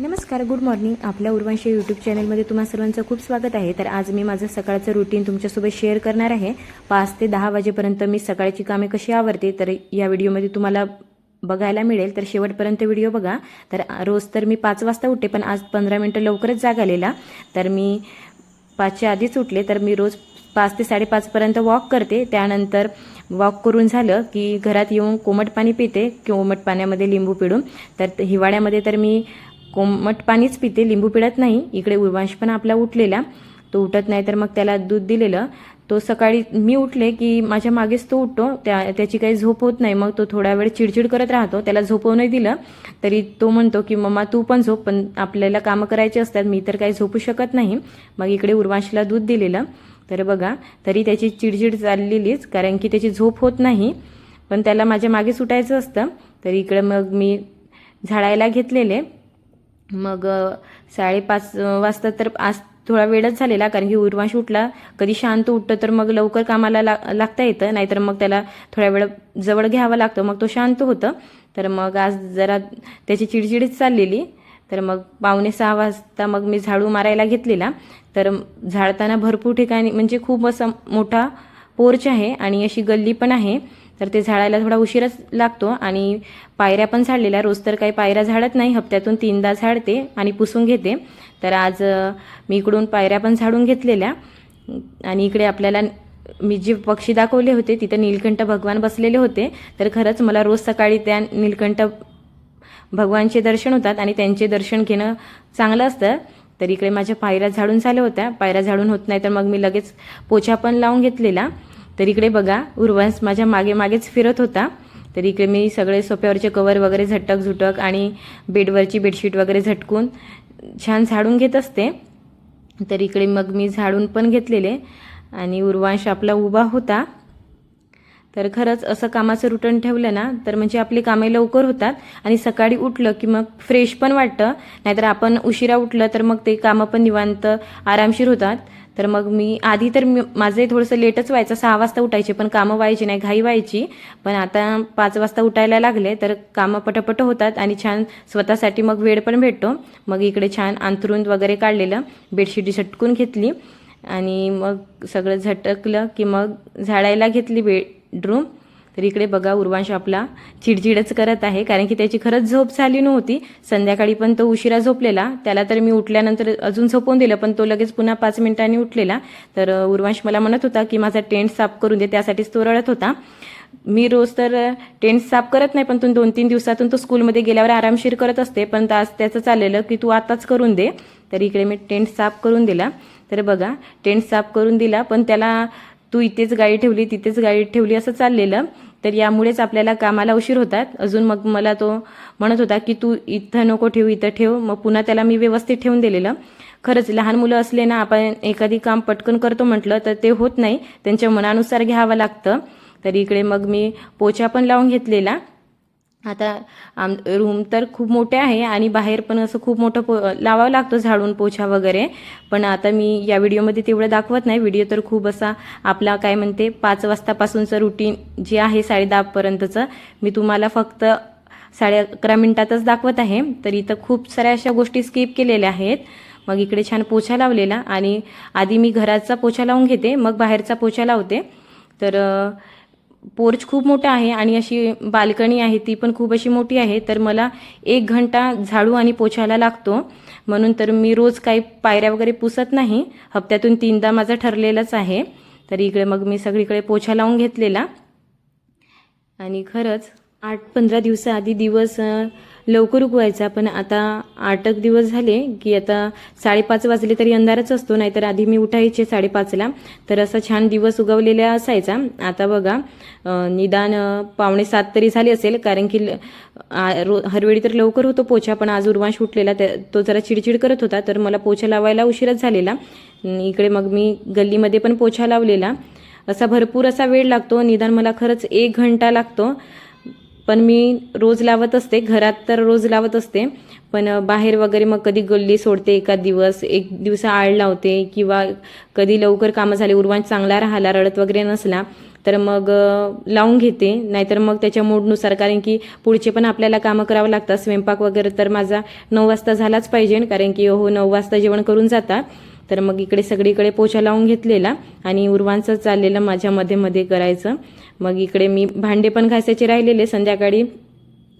नमस्कार good morning आपल्या उर्वांशी YouTube चॅनलमध्ये तुम्हा सर्वांचं खूप स्वागत आहे. तर आज मी माझं सकाळचं रुटीन तुमच्यासोबत शेअर करणार आहे. पाच ते दहा वाजेपर्यंत मी सकाळची कामे कशी आवरते तर या व्हिडिओमध्ये तुम्हाला बघायला मिळेल. तर शेवटपर्यंत व्हिडिओ बघा. तर रोज तर मी पाच वाजता उठते पण आज पंधरा मिनटं लवकरच जाग आलेला. तर मी पाचच्या आधीच उठले तर मी रोज पाच ते साडेपाचपर्यंत वॉक करते. त्यानंतर वॉक करून झालं की घरात येऊन कोमट पाणी पिते. कोमट पाण्यामध्ये लिंबू पिळून. तर हिवाळ्यामध्ये तर मी कोमट पाणीच पिते लिंबू पिळत नाही. इकडे उर्वांश पण आपला उठलेला तो उठत नाही तर मग त्याला दूध दिलेलं. तो सकाळी मी उठले की माझ्या मागेच तो उठतो. त्या त्याची काही झोप होत नाही. मग तो थोडा वेळ चिडचिड करत राहतो. त्याला झोपवू नाही दिलं. तरी तो म्हणतो की मम्मा तू पण झोप. पण आपल्याला कामं करायची असतात. मी तर काही झोपू शकत नाही. मग इकडे उर्वांशला दूध दिलेलं. तर बघा तरी त्याची चिडचिड चाललेलीच. कारण की त्याची झोप होत नाही. पण त्याला माझ्या मागे सुटायचं असतं. तर इकडे मग मी झाडायला घेतलेले. मग साडेपाच वाजता तर आज थोडा वेळच झालेला कारण की उर्वांश उठला. कधी शांत उठतं तर मग लवकर कामाला ला लागता येतं. नाहीतर मग त्याला थोड्या वेळ जवळ घ्यावं लागतं. मग तो शांत होतं. तर मग आज जरा त्याची चिडचिडच चाललेली. तर मग पावणे सहा वाजता मग मी झाडू मारायला घेतलेला. तर झाडताना भरपूर ठिकाणी म्हणजे खूप असा मोठा पोर्च आहे आणि अशी गल्ली पण आहे. तर ते झाडायला थोडा उशीरच लागतो आणि पायऱ्या पण झाडलेल्या. रोज तर काही पायऱ्या झाडत नाही. हप्त्यातून तीनदा झाडते आणि पुसून घेते. तर आज मी इकडून पायऱ्या पण झाडून घेतलेल्या. आणि इकडे आपल्याला मी जे पक्षी दाखवले होते तिथं नीलकंठ भगवान बसलेले होते. तर खरंच मला रोज सकाळी त्या नीलकंठ भगवानचे दर्शन होतात आणि त्यांचे दर्शन घेणं चांगलं असतं. तर इकडे माझ्या पायऱ्या झाडून झाल्या होत्या. पायऱ्या झाडून होत नाही तर मग मी लगेच पोछा पण लावून घेतलेला. तर इकडे बघा उर्वंश माझ्या मागे मागेच फिरत होता. तर इकडे मी सगळे सोफ्यावरचे कवर वगैरे झटक झुटक आणि बेडवरची बेडशीट वगैरे झटकून छान झाडून घेत असते. तर इकडे मग मी झाडून पण घेतलेले आणि उर्वांश आपला उभा होता. तर खरंच असं कामाचं रुटन ठेवलं ना तर म्हणजे आपली कामे लवकर होतात आणि सकाळी उठलं की मग फ्रेश पण वाटतं. नाहीतर आपण उशिरा उठलं तर मग ते कामं पण निवांत आरामशीर होतात. तर मग मी आधी तर मी माझंही थोडंसं लेटच व्हायचं. सहा वाजता उठायचे पण कामं व्हायची नाही घाई व्हायची. पण आता पाच वाजता उठायला लागले तर कामं पटपट होतात आणि छान स्वतःसाठी मग वेळ पण भेटतो. मग इकडे छान अंथरूण वगैरे काढलेलं बेडशीट झटकून घेतली. आणि मग सगळं झटकलं की मग झाडायला घेतली बेडरूम. तर इकडे बघा उर्वांश आपला चिडचिडच करत आहे कारण की त्याची खरंच झोप झाली नव्हती. संध्याकाळी पण तो उशिरा झोपलेला. त्याला तर मी उठल्यानंतर अजून झोपवून दिलं पण तो लगेच पुन्हा पाच मिनिटांनी उठलेला. तर उर्वांश मला म्हणत होता की माझा टेंट साफ करून दे त्यासाठीच तो रडत होता. मी रोज तर टेंट साफ करत नाही पण तू दोन तीन दिवसातून तो स्कूलमध्ये गेल्यावर आरामशीर करत असते. पण आज त्याचं चाललेलं की तू आताच करून दे. तर इकडे मी टेंट साफ करून दिला. तर बघा टेंट साफ करून दिला पण त्याला तू इथेच गाडी ठेवली तिथेच गाडी ठेवली असं चाललेलं. तर यामुळेच आपल्याला कामाला उशीर होतात. अजून मग मला तो म्हणत होता की तू इथं नको ठेवू इथं ठेव. मग पुन्हा त्याला मी व्यवस्थित ठेवून दिलेलं. खरंच लहान मुलं असले ना आपण एखादी काम पटकन करतो म्हटलं तर ते होत नाही. त्यांच्या मनानुसार घ्यावं लागतं. तर इकडे मग मी पोछा पण लावून घेतलेला. आता आम रूम तर खूप मोठे आहे आणि बाहेर पण असं खूप मोठं पो लावावं लागतं झाडून पोछा वगैरे. पण आता मी या व्हिडिओमध्ये तेवढं दाखवत नाही. व्हिडिओ तर खूप असा आपला काय म्हणते पाच वाजतापासूनचं रुटीन जे आहे साडे दहापर्यंतचं मी तुम्हाला फक्त साडे अकरा मिनिटातच दाखवत आहे. तर इथं खूप साऱ्या अशा गोष्टी स्किप केलेल्या आहेत. मग इकडे छान पोछा लावलेला आणि आधी मी घराचा पोछा लावून घेते मग बाहेरचा पोछा लावते. तर पोर्च खूप मोठा आहे आणि अशी बाल्कनी आहे ती पण खूप अशी मोठी आहे तर मला एक घंटा झाडू आणि पोछायला लागतो. म्हणून तर मी रोज काही पायऱ्या वगैरे पुसत नाही. हप्त्यातून तीनदा माझं ठरलेलंच आहे. तर इकडे मग मी सगळीकडे पोछा लावून घेतलेला. आणि खरंच आठ पंधरा दिवसाआधी दिवस लवकर उगवायचा पण आता आठ एक दिवस झाले की आता साडेपाच वाजले तरी अंधारच असतो नाहीतर आधी मी उठायचे साडेपाचला. तर असा छान दिवस उगवलेला असायचा. आता बघा निदान पावणे सात तरी झाले असेल कारण की ल- रो हरवेळी तर लवकर होतो पोछा पण आज उर्वांश उठलेला तो जरा चिडचिड करत होता तर मला पोछा लावायला उशीरच झालेला. इकडे मग मी गल्लीमध्ये पण पोछा लावलेला. असा भरपूर असा वेळ लागतो निदान मला खरंच एक घंटा लागतो. पण मी रोज लावत असते. घरात तर रोज लावत असते. पण बाहेर वगैरे मग कधी गल्ली सोडते एका दिवस एक दिवस आळ लावते किंवा कधी लवकर कामं झाले उर्वांश चांगला राहिला रडत वगैरे नसला तर मग लावून घेते. नाहीतर मग त्याच्या मूडनुसार कारण की पुढचे पण आपल्याला कामं करावं लागतात. स्वयंपाक वगैरे तर माझा नऊ वाजता झालाच पाहिजे कारण की हो नऊ वाजता जेवण करून जातात तर मग इकडे सगळीकडे पोछा लावून घेतलेला आणि उर्वांचं चाललेलं माझ्या मध्ये मध्ये करायचं. मग इकडे मी भांडे पण घासायचे राहिलेले संध्याकाळी.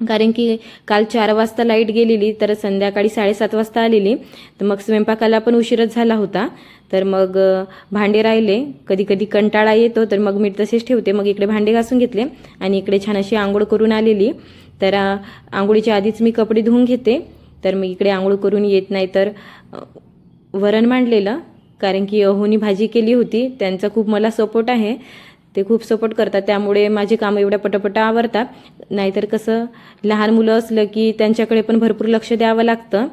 कारण की काल चार वाजता लाइट गेलेली तर संध्याकाळी साडेसात वाजता आलेली. तर मग स्वयंपाकाला पण उशीरच झाला होता. तर मग भांडे राहिले. कधी कधी कंटाळा येतो तर मग मी तसेच ठेवते. मग इकडे भांडे घासून घेतले आणि इकडे छान अशी आंघोळ करून आलेली. तर आंघोळीच्या आधीच मी कपडे धुवून घेते. तर मी इकडे आंघोळ करून येत नाही तर वरण मांडलेलं कारण की अहोनी भाजी केली होती त्यांचा खूप मला सपोर्ट आहे. ते खूप सपोर्ट करतात त्यामुळे माझे कामं एवढ्या पटापट आवरतात. नाहीतर कसं लहान मुलं असलं की त्यांच्याकडे पण भरपूर लक्ष द्यावं लागतं.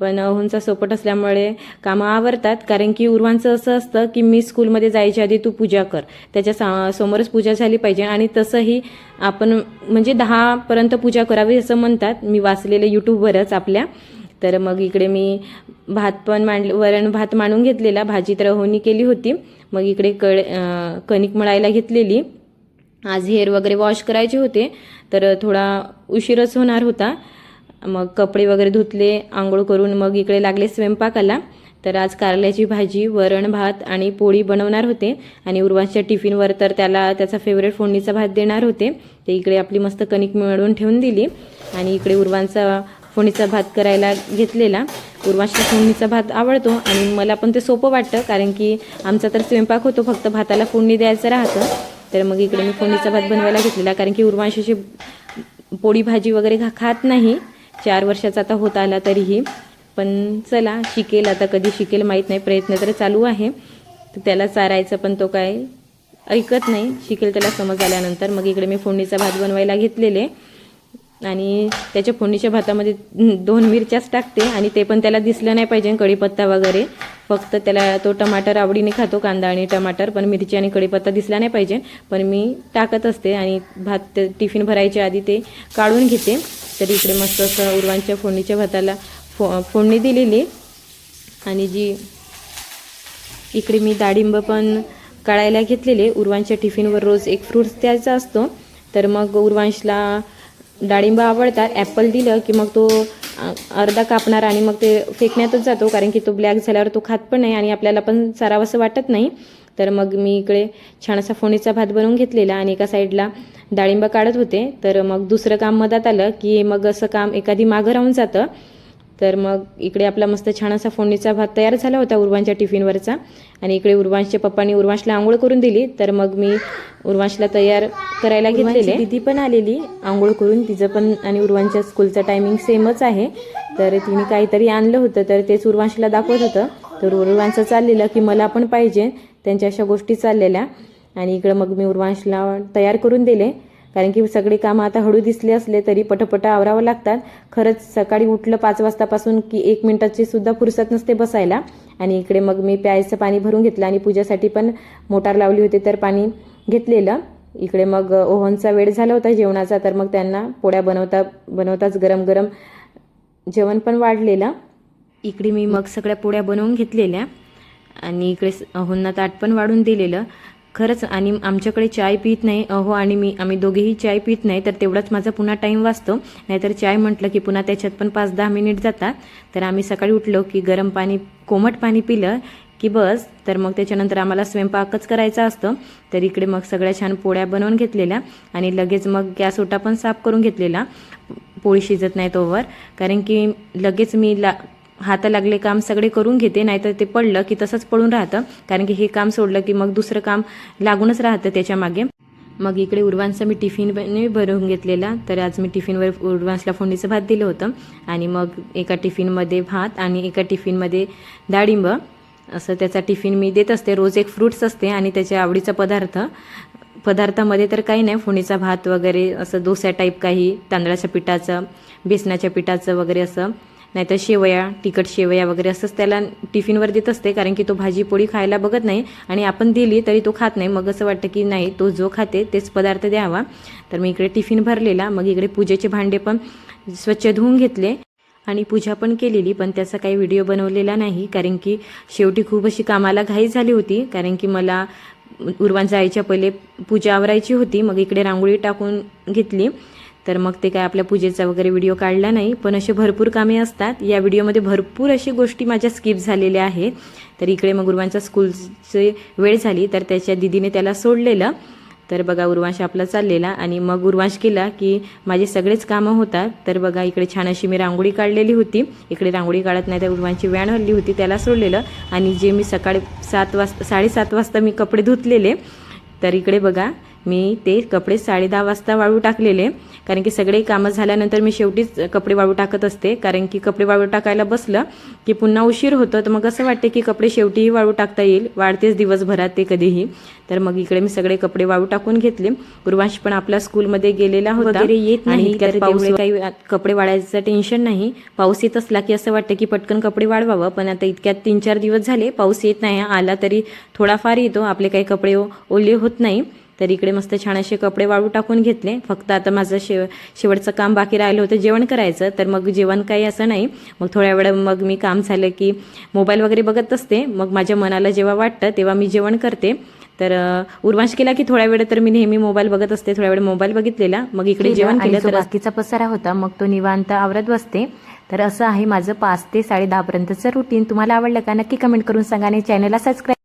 पण अहोंचा सपोर्ट असल्यामुळे कामं आवरतात कारण की उर्वांचं असं असतं की मी स्कूलमध्ये जायच्या आधी तू पूजा कर. त्याच्या सा समोरच पूजा झाली पाहिजे आणि तसंही आपण म्हणजे दहापर्यंत पूजा करावी असं म्हणतात. मी वाचलेलं यूट्यूबवरच आपल्या. तर मग इकडे मी भात पण मांड वरण भात मांडून घेतलेला भाजी तर केली होती. मग इकडे कळ कणिक मळायला घेतलेली. आज हेअर वगैरे वॉश करायचे होते तर थोडा उशीरच होणार होता. मग कपडे वगैरे धुतले आंघोळ करून मग इकडे लागले स्वयंपाकाला. तर आज कारल्याची भाजी वरण भात आणि पोळी बनवणार होते. आणि उर्वांच्या टिफिनवर तर त्याला त्याचा फेवरेट फोडणीचा भात देणार होते. ते इकडे आपली मस्त कणिक मिळवून ठेवून दिली. आणि इकडे उर्वांचा फोडणीचा भात करायला घेतलेला. उर्वांशला फोडणीचा भात आवडतो आणि मला पण ते सोपं वाटतं कारण की आमचा तर स्वयंपाक होतो फक्त भाताला फोडणी द्यायचं राहतं. तर मग इकडे मी फोडणीचा भात बनवायला घेतलेला कारण की उर्वांशाची पोळी भाजी वगैरे खा खात नाही. चार वर्षाचा आता होत आला तरीही. पण चला शिकेल आता कधी शिकेल माहीत नाही प्रयत्न तर चालू आहे. तर त्याला चारायचं पण तो काय ऐकत नाही. शिकेल त्याला समज आल्यानंतर मग इकडे मी फोडणीचा भात बनवायला घेतलेले. आणि त्याच्या फोडणीच्या भातामध्ये दोन मिरच्याच टाकते आणि ते पण त्याला दिसलं नाही पाहिजे कढीपत्ता वगैरे. फक्त त्याला तो टमाटर आवडीने खातो कांदा आणि टमाटर पण मिरची आणि कढीपत्ता दिसला नाही पाहिजे. पण मी टाकत असते आणि भात टिफिन भरायच्या आधी ते काढून घेते. तर इकडे मस्त असं उर्वांच्या फोडणीच्या भाताला फो फोडणी दिलेली. आणि जी इकडे मी डाळिंब पण काढायला घेतलेले. उर्वांच्या टिफिनवर रोज एक फ्रूट्स द्यायचा असतो. तर मग उर्वांशला डाळिंब आवडतात ॲपल दिलं की मग तो अर्धा कापणार आणि मग ते फेकण्यातच जातो कारण की तो ब्लॅक झाल्यावर तो खात पण नाही आणि आपल्याला पण चारावंसं वाटत नाही. तर मग मी इकडे छान असा फोणीचा भात बनवून घेतलेला आणि एका साईडला डाळिंब काढत होते. तर मग दुसरं काम मधात आलं की मग असं काम एखादी मागं राहून जातं. तर मग इकडे आपला मस्त छान असा फोडणीचा भात तयार झाला होता उर्वांच्या टिफिनवरचा. आणि इकडे उर्वांशच्या पप्पांनी उर्वांशला आंघोळ करून दिली. तर मग मी उर्वांशला तयार करायला घेतलेले. दिदी पण आलेली. आंघोळ करून तिचं पण आणि उर्वांच्या स्कूलचा टायमिंग सेमच आहे. तर तिने काहीतरी आणलं होतं तर तेच उर्वांशला दाखवत होतं. तर उर्वांचं चाललेलं की मला पण पाहिजे. त्यांच्या अशा गोष्टी चाललेल्या. आणि इकडं मग मी उर्वांशला तयार करून दिले. कारण की सगळे कामं आता हळू दिसले असले तरी पटपट आवरावं लागतात. खरंच सकाळी उठलं पाच वाजतापासून की एक मिनिटाची सुद्धा फुरसत नसते बसायला. आणि इकडे मग मी प्यायचं पाणी भरून घेतलं आणि पूजासाठी पण मोटार लावली होती तर पाणी घेतलेलं. इकडे मग ओव्हनचा वेळ झाला होता जेवणाचा तर मग त्यांना पोळ्या बनवता बनवताच गरम गरम जेवण पण वाढलेलं. इकडे मी मग सगळ्या पोळ्या बनवून घेतलेल्या. आणि इकडे स- अहोंना ताट पण वाढून दिलेलं. खरंच आणि आमच्याकडे चाय पित नाही. अहो आणि मी आम्ही दोघेही चाय पित नाही तर तेवढाच माझा पुन्हा टाईम वाचतो. नाहीतर चाय म्हटलं की पुन्हा त्याच्यात पण पाच दहा मिनिट जातात. तर आम्ही सकाळी उठलो की गरम पाणी कोमट पाणी पिलं की बस. तर मग त्याच्यानंतर आम्हाला स्वयंपाकच करायचा असतो. तर इकडे मग सगळ्या छान पोळ्या बनवून घेतलेल्या आणि लगेच मग गॅस ओटा पण साफ करून घेतलेला. पोळी शिजत नाही तोवर कारण की लगेच मी ला हाता लागले काम सगळे करून घेते नाहीतर ते पडलं की तसंच पडून राहतं. कारण की हे काम सोडलं की मग दुसरं काम लागूनच राहतं त्याच्यामागे. मग इकडे उर्वांचा मी टिफिनने भरून घेतलेला. तर आज मी टिफिनवर उर्वांसला फोडणीचं भात दिलं होतं. आणि मग एका टिफिनमध्ये भात आणि एका टिफिनमध्ये डाळिंब. असं त्याचा टिफिन मी देत असते. रोज एक फ्रूट्स असते आणि त्याच्या आवडीचा पदार्थ. पदार्थामध्ये तर काही नाही. फोणीचा भात वगैरे असं डोसा टाईप काही तांदळाच्या पिठाचं बेसनाच्या पिठाचं वगैरे असं नाहीतर शेवया तिखट शेवया वगैरे असंच त्याला टिफिनवर देत असते कारण की तो भाजी पोळी खायला बघत नाही आणि आपण दिली तरी तो खात नाही. मग असं वाटतं की नाही तो जो खाते तेच पदार्थ द्यावा. तर मी इकडे टिफिन भरलेला मग इकडे पूजेचे भांडे पण स्वच्छ धुवून घेतले आणि पूजा पण केलेली पण त्याचा काही व्हिडिओ बनवलेला नाही कारण की शेवटी खूप अशी कामाला घाई झाली होती कारण की मला उर्वान जायच्या पहिले पूजा आवरायची होती मग इकडे रांगोळी टाकून घेतली. तर मग ते काय आपल्या पूजेचा वगैरे व्हिडिओ काढला नाही पण असे भरपूर कामे असतात. या व्हिडिओमध्ये भरपूर अशी गोष्टी माझ्या स्किप झालेल्या आहेत. तर इकडे मग उर्वांच्या स्कूलचे वेळ झाली तर त्याच्या दिदीने त्याला सोडलेलं. तर बघा उर्वांश आपला चाललेला आणि मग उर्वांश केला की माझे सगळेच कामं होतात. तर बघा इकडे छान अशी मी रांगोळी काढलेली होती. इकडे रांगोळी काढत नाही तर उर्वांची व्यान हल्ली होती त्याला सोडलेलं. आणि जे मी सकाळी सात वाजता साडेसात वाजता मी कपडे धुतलेले. तर इकडे बघा मी ते कपडे साडे दहा वाजता वाळू टाकलेले. कारण की सगळे कामं झाल्यानंतर मी शेवटीच कपडे वाळू टाकत असते. कारण की कपडे वाळू टाकायला बसलं की पुन्हा उशीर होतं. तर मग असं वाटते की कपडे शेवटीही वाळू टाकता येईल. वाढतेच दिवसभरात ते कधीही. तर मग इकडे मी सगळे कपडे वाळू टाकून घेतले. उर्वांश पण आपल्या स्कूलमध्ये गेलेला होता. वगैरे येत नाही, तर पाऊस काही कपडे वाळायचं टेन्शन नाही. पाऊस येत असला की असं वाटतं की पटकन कपडे वाळवावं. पण आता इतक्यात तीन चार दिवस झाले पाऊस येत नाही. आला तरी थोडाफार येतो. आपले काही कपडे ओले होत नाही. तर इकडे मस्त छान असे कपडे वाळू टाकून घेतले. फक्त आता माझं शेव शेवटचं काम बाकी राहिलं होतं जेवण करायचं. तर मग जेवण काही असं नाही. मग थोड्या वेळ मग मी काम झालं की मोबाईल वगैरे बघत असते. मग माझ्या मनाला जेव्हा वाटतं तेव्हा मी जेवण करते. तर उर्वांश केला की थोड्या वेळ तर मी नेहमी मोबाईल बघत असते. थोड्या वेळ मोबाईल बघितलेला. मग इकडे जेवण केलं तर बाकीचा पसारा होता. मग तो निवांत आवरत बसते. तर असं आहे माझं पाच ते साडे दहा पर्यंतचं रुटीन तुम्हाला आवडलं का? नक्की कमेंट करून सांगा आणि चॅनलला सबस्क्राईब